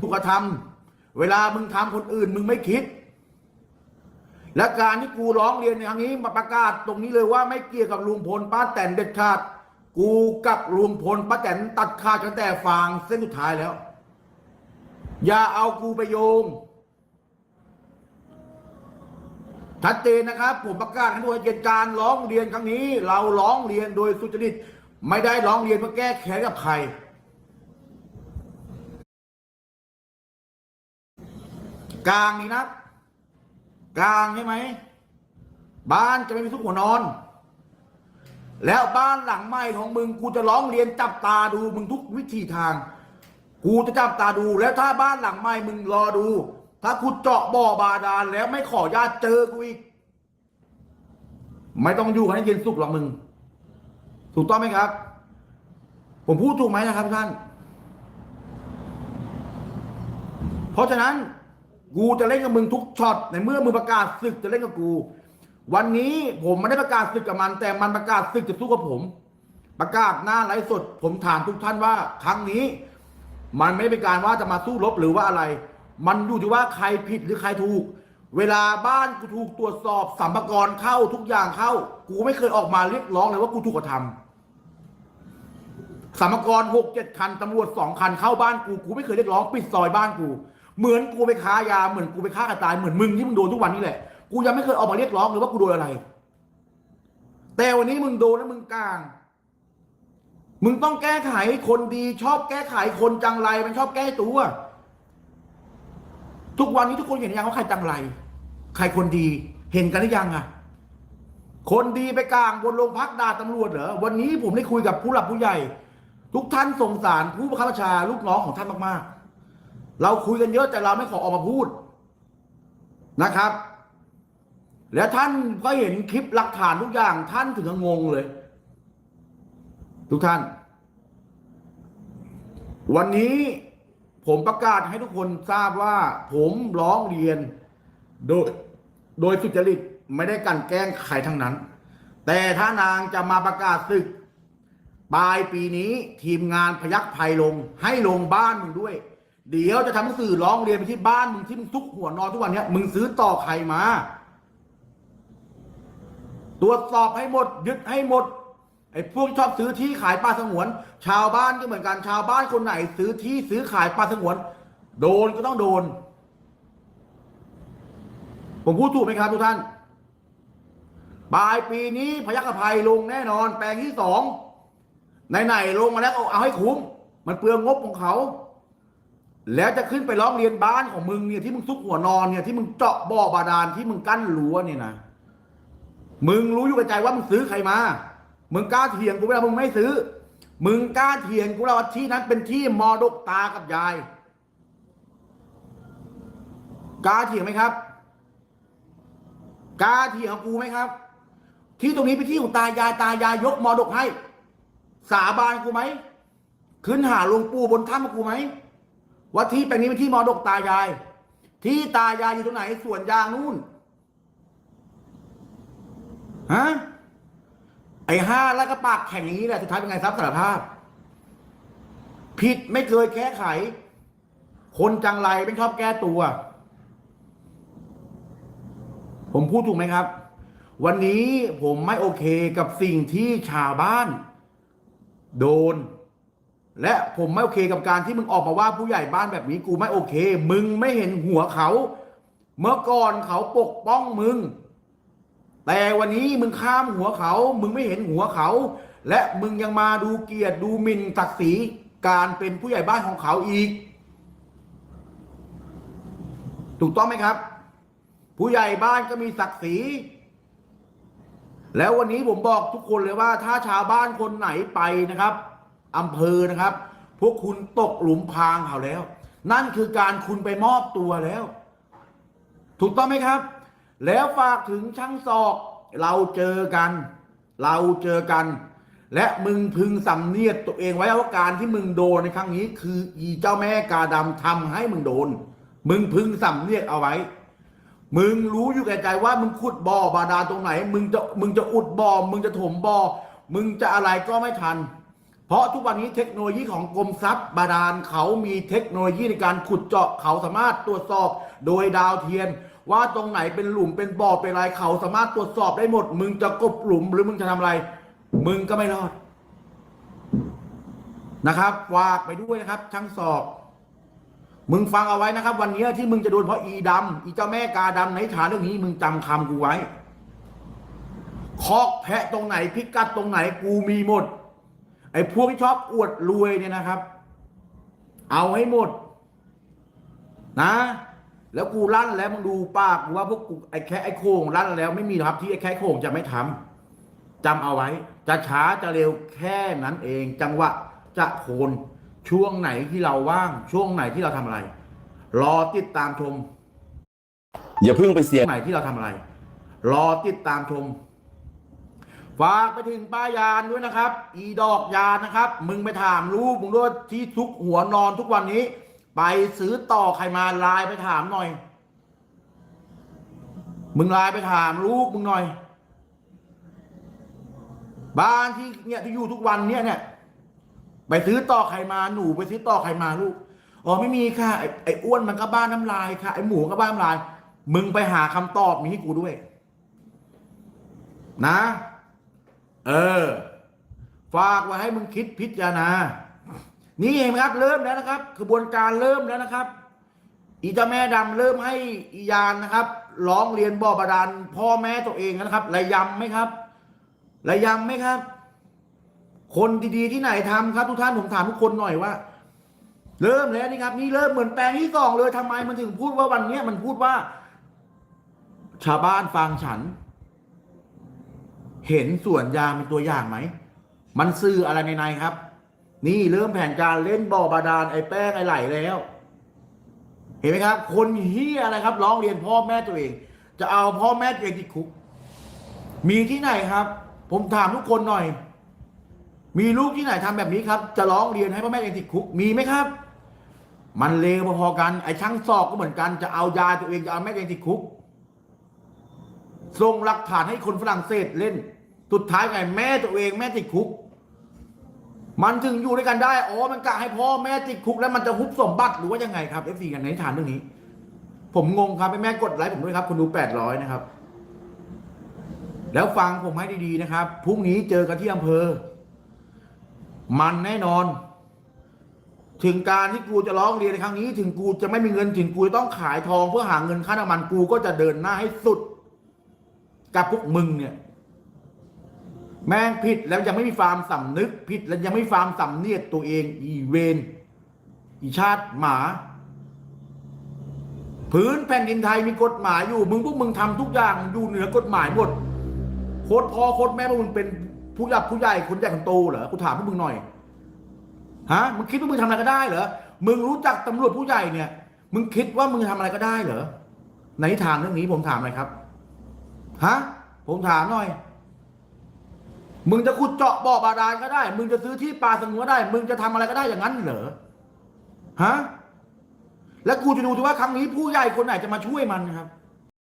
ถูกกระทำเวลามึงทำคนอื่นมึงไม่คิด และการที่กูร้องเรียนในครั้งนี้มาประกาศตรงนี้เลยว่าไม่เกี่ยวกับลุงพลป้าแตนเด็ดขาด กูกับลุงพลป้าแตนตัดขาดกันแต่ฟางเส้นสุดท้ายแล้ว อย่าเอากูไปโยงชัดเจนนะครับผมประกาศให้ด้วยเหตุการร้องเรียนครั้งนี้ เราร้องเรียนโดยสุจริต ไม่ได้ร้องเรียนเพื่อแก้แค้นกับใคร กลางนี่นะกลางใช่ไหม บ้านจะไม่มีทุกหัวนอน แล้วบ้านหลังใหม่ของมึงกูจะร้องเรียนจับตาดูมึงทุกวิธีทาง กูจะจับตาดู แล้วถ้าบ้านหลังใหม่มึงรอดู ถ้ากูเจาะบ่อบาดาลแล้วไม่ขอญาตเจอกูอีก ไม่ต้องอยู่ให้เย็นสุขหรอกมึง ถูกต้องไหมครับ ผมพูดถูกไหมนะครับท่าน เพราะฉะนั้น กูจะเล่นกับมึงทุกช็อตในเมื่อมึงประกาศศึกจะเล่นกับกู วันนี้ผมไม่ได้ประกาศศึกกับมัน แต่มันประกาศศึกจะสู้กับผม ประกาศหน้าไลฟ์สด ผมถามทุกท่านว่า ครั้งนี้ มันไม่เป็นการว่าจะมาสู้รบหรือว่าอะไร มันอยู่ที่ว่าใครผิดหรือใครถูก เวลาบ้านกูถูกตรวจสอบสัมภาระเข้าทุกอย่างเข้า กูไม่เคยออกมาเรียกร้องเลยว่ากูถูกกระทำสัมภาระหกเจ็ดคันตำรวจสองคันเข้าบ้านกูกูไม่เคยเรียกร้องปิดซอยบ้านกู เหมือนกูไปค้ายาเหมือนกูไปฆ่ากันตายเหมือนมึงที่มึงโดนทุกวันนี้แหละ กูยังไม่เคยออกมาเรียกร้องเลยว่ากูโดนอะไร แต่วันนี้มึงโดนแล้วมึงกลาง มึงต้องแก้ไขคนดี ชอบแก้ไขคนจังไรมันชอบแก้ตัว ทุกวันนี้ทุกคนเห็นยังว่าใครจังไร ใครคนดีเห็นกันหรือยังอะคนดีไปกลางบนโรงพักด่าตำรวจเหรอวันนี้ผมได้คุยกับผู้หลักผู้ใหญ่ ทุกท่านสงสารผู้บังคับบัญชาลูกน้องของท่านมากๆ เราคุยกันเยอะแต่เราไม่ขอออกมาพูดนะครับ แล้วท่านก็เห็นคลิปหลักฐานทุกอย่าง ท่านถึงงงเลย ทุกท่าน วันนี้ผมประกาศให้ทุกคนทราบว่า ผมร้องเรียน โดยโดยสุจริตไม่ได้กันแกล้งใครทั้งนั้น แต่ถ้านางจะมาประกาศศึกปลายปีนี้ทีมงานพยักภัยลง ให้ลงบ้านมึงด้วย เดี๋ยวจะทำหนังสือร้องเรียนไปที่บ้านมึงที่มึงทุกหัวนอนทุกวันเนี้ยมึงซื้อต่อใครมาตรวจสอบให้หมด ยึดให้หมดไอ้พวกชอบซื้อที่ขายป่าสงวน ชาวบ้านก็เหมือนกันชาวบ้านคนไหน ซื้อที่ซื้อขายป่าสงวน โดนก็ต้องโดน ผมพูดถูกไหมครับทุกท่านปลายปีนี้พยัคฆภัยลงแน่นอน แปลงที่สองไหนๆลงมาแล้วเอาเอาให้คุ้ม มันเปลืองงบของเขา แล้วจะขึ้นไปร้องเรียนบ้านของมึงเนี่ยที่มึงซุกหัวนอนเนี่ยที่มึงเจาะบ่อบาดาลที่มึงกั้นรั้วเนี่ยนะมึงรู้อยู่กับใจว่ามึงซื้อใครมา มึงกล้าเถียงกูเวลามึงไม่ซื้อ มึงกล้าเถียงกูแล้วว่าที่นั้นเป็นที่มอดกตากับยายกล้าเถียงไหมครับกล้าเถียงกูไหมครับ ที่ตรงนี้เป็นที่ของตายายตายายยกมอดกให้ สาบานกูไหมขึ้นหาหลวงปู่บนถ้ำกูไหม ว่าที่แปลงนี้เป็นที่มอดกตายาย ที่ตายายอยู่ตรงไหนสวนยางนู่นฮะไอ้ห้าแล้วก็ปากแข่งอย่างนี้แหละสุดท้ายเป็นไงครับสารภาพ ผิดไม่เคยแก้ไข คนจังไรไม่ชอบแก้ตัว ผมพูดถูกไหมครับ วันนี้ผมไม่โอเคกับสิ่งที่ชาวบ้าน โดน และผมไม่โอเคกับการที่มึงออกมาว่าผู้ใหญ่บ้านแบบนี้กูไม่โอเค มึงไม่เห็นหัวเขา เมื่อก่อนเขาปกป้องมึง แต่วันนี้มึงข้ามหัวเขา มึงไม่เห็นหัวเขา และมึงยังมาดูเกียรติดูหมิ่นศักดิ์ศรีการเป็นผู้ใหญ่บ้านของเขาอีก ถูกต้องไหมครับ ผู้ใหญ่บ้านก็มีศักดิ์ศรีแล้ววันนี้ผมบอกทุกคนเลยว่าถ้าชาวบ้านคนไหนไปนะครับ อำเภอนะครับ พวกคุณตกหลุมพรางเขาแล้ว นั่นคือการคุณไปมอบตัวแล้ว ถูกต้องไหมครับ แล้วฝากถึงช่างศอก เราเจอกัน เราเจอกัน และมึงพึงสำเนียดตัวเองไว้ว่าการที่มึงโดนในครั้งนี้ คืออีเจ้าแม่กาดำทำให้มึงโดน มึงพึงสำเนียดเอาไว้มึงรู้อยู่แก่ใจว่ามึงขุดบ่อบาดาลตรงไหน มึงจะมึงจะอุดบ่อ มึงจะถมบ่อ มึงจะอะไรก็ไม่ทัน เพราะทุกวันนี้เทคโนโลยีของกรมทรัพย์บาดาลเขามีเทคโนโลยีในการขุดเจาะเขาสามารถตรวจสอบโดยดาวเทียมว่าตรงไหนเป็นหลุมเป็นบ่อเป็นอะไรเขาสามารถตรวจสอบได้หมด มึงจะกบหลุมหรือมึงจะทำอะไร มึงก็ไม่รอดนะครับฝากไปด้วยนะครับช่างสอบ มึงฟังเอาไว้นะครับ วันนี้ที่มึงจะโดนเพราะอีดำอีเจ้าแม่กาดำในฐานเรื่องนี้ มึงจำคำกูไว้ คอกแพะตรงไหนพิกัดตรงไหนกูมีหมด ไอ้พวกที่ชอบอวดรวยเนี่ยนะครับ เอาให้หมด นะ แล้วกูลั่นแล้วมึงดูปากกูว่าพวกกูไอ้แค่ไอ้โค้งลั่นแล้วไม่มีหรอกครับที่ไอ้แค่โค้งจะไม่ทำจำเอาไว้ จะช้าจะเร็วแค่นั้นเอง จังหวะจะโคนช่วงไหนที่เราว่าง ช่วงไหนที่เราทำอะไร รอติดตามชม อย่าเพิ่งไปเสี่ยงไหนที่เราทำอะไร รอติดตามชม ฝากไปถึงป้ายานด้วยนะครับ อีดอกยานนะครับ มึงไปถามลูกมึงด้วยที่ทุกหัวนอนทุกวันนี้ ไปซื้อต่อใครมาไลน์ไปถามหน่อย มึงไลน์ไปถามลูกมึงหน่อย บ้านที่เนี่ยที่อยู่ทุกวันเนี่ยเนี่ยไปซื้อต่อใครมาหนูไปซื้อต่อใครมาลูกอ๋อไม่มีค่ะไอ้ไอ้อ้วนมันก็บ้านน้ำลายค่ะ ไอ้หมูก็บ้านน้ำลาย มึงไปหาคำตอบนี้ให้กูด้วย นะ เออ ฝากไว้ให้มึงคิดพิจารณา นี่เห็นไหมครับ เริ่มแล้วนะครับกระบวนการเริ่มแล้วนะครับ อีเจ้าแม่ดำเริ่มให้อียานนะครับร้องเรียนบ่อบาดาลพ่อแม่ตัวเองนะครับระยำไหมครับระยำไหมครับ คนดีๆที่ไหนทำครับ ทุกท่านผมถามทุกคนหน่อยว่า เริ่มแล้วนี่ครับ นี่เริ่มเหมือนแปลงที่สองเลยทำไมมันถึงพูดว่าวันเนี้ยมันพูดว่า ชาวบ้านฟังฉัน เห็นสวนยางเป็นตัวอย่างไหม มันสื่ออะไรในในครับ นี่เริ่มแผนการเล่นบ่อบาดาลไอ้แป้งไอ้ไหลแล้ว เห็นไหมครับ คนเฮียอะไรครับร้องเรียนพ่อแม่ตัวเอง จะเอาพ่อแม่ตัวเองติดคุก มีที่ไหนครับ ผมถามทุกคนหน่อย มีลูกที่ไหนทำแบบนี้ครับ จะร้องเรียนให้พ่อแม่ตัวเองติดคุก มีไหมครับ มันเลวพอๆกันไอ้ช่างสอบก็เหมือนกัน จะเอายาตัวเองจะเอาแม่ตัวเองติดคุกส่งหลักฐานให้คนฝรั่งเศสเล่น สุดท้ายไงแม่ตัวเองแม่ติดคุก มันถึงอยู่ด้วยกันได้อ๋อมันกะให้พ่อแม่ติดคุกแล้วมันจะฮุบสมบัติหรือว่ายังไงครับเอฟซีกันในฐานเรื่องนี้ ผมงงครับให้แม่กดไลค์ผมด้วยครับคนดูแปดร้อยนะครับ แล้วฟังผมให้ดีๆนะครับพรุ่งนี้เจอกันที่อำเภอ มันแน่นอน ถึงการที่กูจะร้องเรียนในครั้งนี้ ถึงกูจะไม่มีเงินถึงกูจะต้องขายทองเพื่อหาเงินค่าน้ำมันกูก็จะเดินหน้าให้สุด กับพวกมึงเนี่ย แม่งผิดแล้วยังไม่มีความสำนึกผิดแล้วยังไม่มีความสำเนียกตัวเอง อีเวนอีชาติหมา พื้นแผ่นดินไทยมีกฎหมายอยู่ มึงพวกมึงทำทุกอย่างอยู่เหนือกฎหมายหมดโคตรพ่อโคตรแม่พวกมึงเป็นผู้หลักผู้ใหญ่คนใหญ่คนโตเหรอกูถามพวกมึงหน่อยฮะมึงคิดว่ามึงทำอะไรก็ได้เหรอมึงรู้จักตำรวจผู้ใหญ่เนี่ย มึงคิดว่ามึงทำอะไรก็ได้เหรอในทางเรื่องนี้ผมถามหน่อยครับฮะผมถามหน่อย มึงจะขุดเจาะบ่อบาดาลก็ได้ มึงจะซื้อที่ป่าสงวนได้ มึงจะทำอะไรก็ได้อย่างนั้นเหรอ ฮะ แล้วกูจะดูดูว่าครั้งนี้ผู้ใหญ่คนไหนจะมาช่วยมันครับ